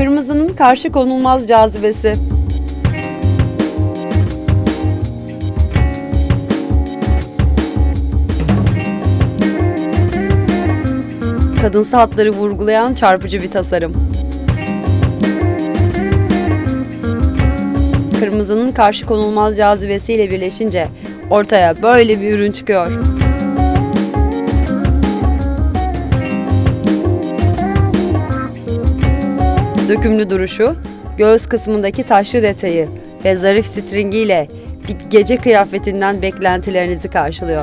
Kırmızının karşı konulmaz cazibesi. Kadınsı hatları vurgulayan çarpıcı bir tasarım. Kırmızının karşı konulmaz cazibesiyle birleşince ortaya böyle bir ürün çıkıyor. dökümlü duruşu, göğüs kısmındaki taşlı detayı ve zarif stringiyle gece kıyafetinden beklentilerinizi karşılıyor.